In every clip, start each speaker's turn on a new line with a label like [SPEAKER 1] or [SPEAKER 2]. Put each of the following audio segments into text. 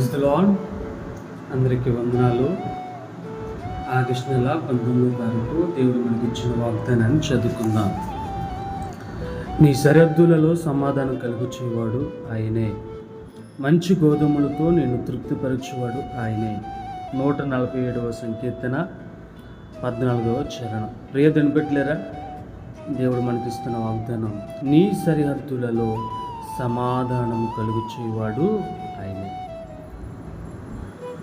[SPEAKER 1] Praise lord అందరికీ వందనాలు. August నెల పంతొమ్మిదో తారీఖు దేవుడు మనకి ఇచ్చిన వాగ్దానాన్ని చదువుకుందాం. నీ సరిహద్దులలో సమాధానం కలుగుచేవాడు ఆయనే. మంచి గోధుమలతో నేను తృప్తిపరచేవాడు ఆయనే. నూట నలభై ఏడవ సంకీర్తన పద్నాలుగవ చరణం. ప్రియ పెట్టలేరా దేవుడు మనకిస్తున్న వాగ్దానం. నీ సరిహద్దులలో సమాధానం కలుగు చేయవాడు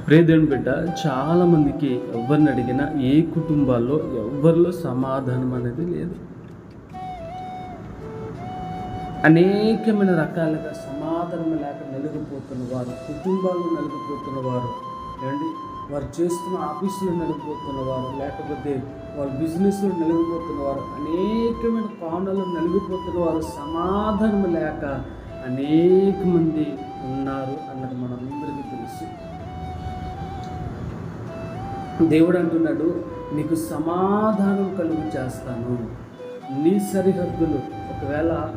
[SPEAKER 1] ప్రేదేవుని బిడ్డ చాలామందికి ఎవరిని అడిగినా ఏ కుటుంబాల్లో ఎవరిలో సమాధానం అనేది లేదు. అనేకమైన రకాలుగా సమాధానం లేక నలిగిపోతున్న వారు కుటుంబాల్లో నలిగిపోతున్న వారు ఏమండి? వారు చేస్తున్న ఆఫీసులో నలిగిపోతున్న వారు లేకపోతే వారు బిజినెస్లో నలిగిపోతున్న వారు అనేకమైన కోణాలు నలిగిపోతున్న వారు సమాధానం లేక అనేక మంది ఉన్నారు అన్నది మనందరికీ తెలుసు. దేవుడు అంటున్నాడు నీకు సమాధానం కలుగు చేస్తాను నీ సరిహద్దులు ఒకవేళ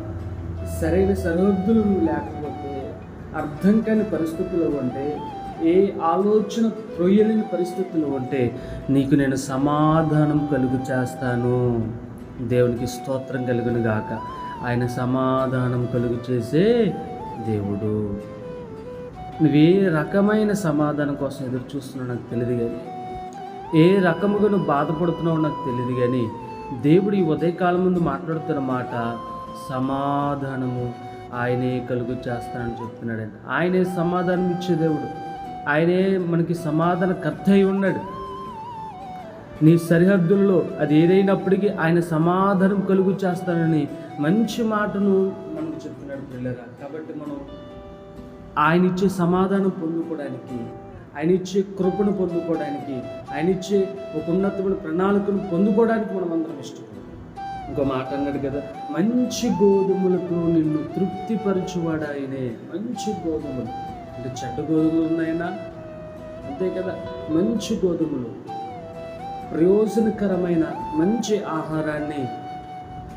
[SPEAKER 1] సరైన సరిహద్దులు లేకపోతే అర్థం కాని పరిస్థితులు ఉంటే ఏ ఆలోచన త్రొయ్యలేని పరిస్థితులు ఉంటే నీకు నేను సమాధానం కలుగు చేస్తాను దేవునికి స్తోత్రం కలుగును గాక. ఆయన సమాధానం కలుగు చేసే దేవుడు. ఏ రకమైన సమాధానం కోసం ఎదురు చూస్తున్నావు నాకు తెలియదు కానీ ఏ రకముగా నువ్వు బాధపడుతున్నావో నాకు తెలియదు కానీ దేవుడు ఈ ఉదయకాలం ముందు మాట్లాడుతున్న మాట సమాధానము ఆయనే కలుగు చేస్తానని చెప్తున్నాడండి. ఆయనే సమాధానం ఇచ్చే దేవుడు. ఆయనే మనకి సమాధాన కర్త అయి ఉన్నాడు. నీ సరిహద్దుల్లో అది ఏదైనప్పటికీ ఆయన సమాధానం కలుగు చేస్తానని మంచి మాటను మనకు చెప్తున్నాడు పిల్లరా. కాబట్టి మనం ఆయన ఇచ్చే సమాధానం పొందుకోవడానికి ఆయన ఇచ్చే కృపను పొందుకోవడానికి ఆయన ఇచ్చే ఒక ఉన్నతమైన ప్రణాళికను పొందుకోవడానికి మనం అందరం ఇష్టపడతాం. ఇంకో మాట అన్నాడు కదా మంచి గోధుమలతో నిన్ను తృప్తిపరచువాడు ఆయనే. మంచి గోధుమలు. అంటే చెడ్డ గోధుమలు ఉన్నాయినా? అంతే కదా మంచి గోధుమలు. ప్రయోజనకరమైన మంచి ఆహారాన్ని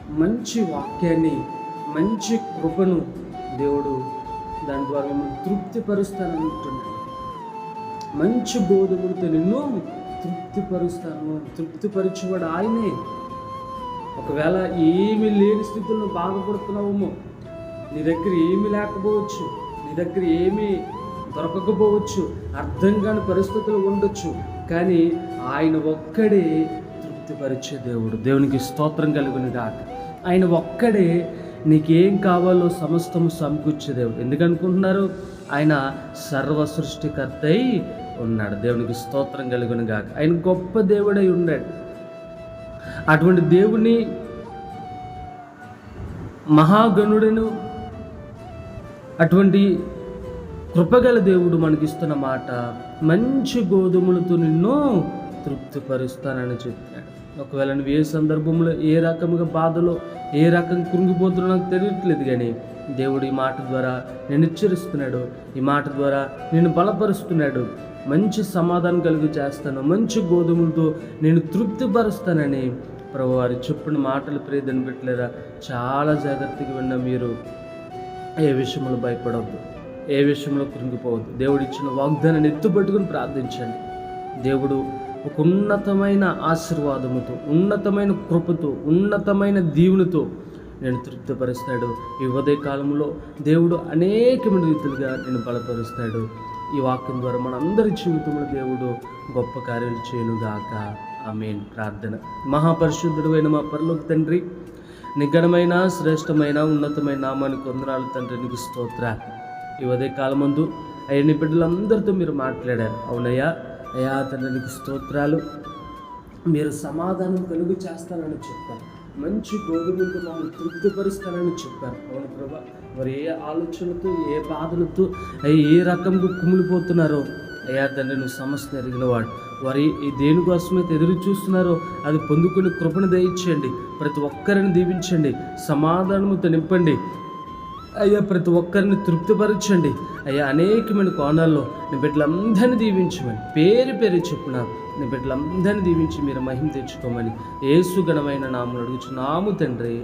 [SPEAKER 1] మంచి వాక్యాన్ని మంచి కృపను దేవుడు దాని ద్వారా మిమ్మల్ని తృప్తిపరుస్తానంటున్నాడు మంచి గోధుమలతో నిన్ను తృప్తిపరుస్తాను. తృప్తిపరచువాడు ఆయనే. ఒకవేళ ఏమీ లేని స్థితిలో బాధపడుతున్నావేమో నీ దగ్గర ఏమీ లేకపోవచ్చు నీ దగ్గర ఏమీ దొరకకపోవచ్చు అర్థం కాని పరిస్థితులు ఉండొచ్చు కానీ ఆయన ఒక్కడే తృప్తిపరిచే దేవుడు. దేవునికి స్తోత్రం కలుగుని కాక ఆయన ఒక్కడే నీకేం కావాలో సమస్తము సమకూర్చే దేవుడు. ఎందుకనుకుంటున్నారు ఆయన సర్వ సృష్టికర్త ఉన్నాడు. దేవునికి స్తోత్రం కలుగును గాక. ఆయన గొప్ప దేవుడై ఉన్నాడు. అటువంటి దేవుని మహాగణుడను అటువంటి కృపగల దేవుడు మనకిస్తున్న మాట మంచి గోధుమలతో నిన్ను తృప్తిపరుస్తానని చెప్పాడు. ఒకవేళ నువ్వు ఏ సందర్భంలో ఏ రకముగా బాధలో ఏ రకం కృంగిపోతున్నా నాకు తెలియట్లేదు కానీ దేవుడు ఈ మాట ద్వారా నేను హెచ్చరిస్తున్నాడు. ఈ మాట ద్వారా నేను బలపరుస్తున్నాడు. మంచి సమాధానం కలిగి చేస్తాను. మంచి గోధుమలతో నేను తృప్తిపరుస్తానని ప్రభు వారు చెప్పిన మాటలు ప్రియదని పెట్టలేరా చాలా జాగ్రత్తగా విన్న మీరు. ఏ విషయంలో భయపడవద్దు. ఏ విషయంలో కృంగిపోవద్దు. దేవుడు ఇచ్చిన వాగ్దానాన్ని ఎత్తుపట్టుకుని ప్రార్థించండి. దేవుడు ఒక ఉన్నతమైన ఆశీర్వాదముతో ఉన్నతమైన కృపతో ఉన్నతమైన దీవునితో నేను తృప్తిపరుస్తాడు ఈ ఉదయ కాలంలో దేవుడు అనేకమైన రీతులుగా నేను బలపరుస్తాడు ఈ వాక్యం ద్వారా మనందరి జీవితంలో దేవుడు గొప్ప కార్యాలు చేయనుగాక. ఆమెన్. ప్రార్థన. మహాపరిశుద్ధుడు అయిన మా పరలోక తండ్రి నిఘనమైన శ్రేష్టమైన ఉన్నతమైన నామానికి వందనాలు తండ్రి నీకు స్తోత్ర. ఈ ఉదయ కాలమందు అయ్యని బిడ్డలందరితో మీరు మాట్లాడారు. అవునయ్యా. అయ్యా తండ్రి నీకు స్తోత్రాలు. మీరు సమాధానం కలుగు చేస్తానని చెప్పారు. మంచి గోధుమలతో మమ్మల్ని తృప్తిపరుస్తానని చెప్పారు. అవును ప్రభా మరి ఏ ఆలోచనలతో ఏ బాధలతో ఏ రకంగా కుమిలిపోతున్నారో అయ్యా తండ్రి నువ్వు సమస్య ఎరిగిన వాడు. వారి ఈ దేనికోసమైతే ఎదురు చూస్తున్నారో అది పొందుకుని కృపను దయచేయండి ప్రతి ఒక్కరిని దీవించండి. సమాధానముతో నింపండి. అయ్యా ప్రతి ఒక్కరిని తృప్తిపరచండి. అయ్యా అనేకమైన కోణాల్లో నీ బిడ్డలందరినీ దీవించమని పేరు పేరు చెప్పినారు నీ బిడ్డలందరినీ దీవించి మీరు మహిమ తెచ్చుకోమని ఏసుగణమైన నామను అడుగుచున్నాము తండ్రి.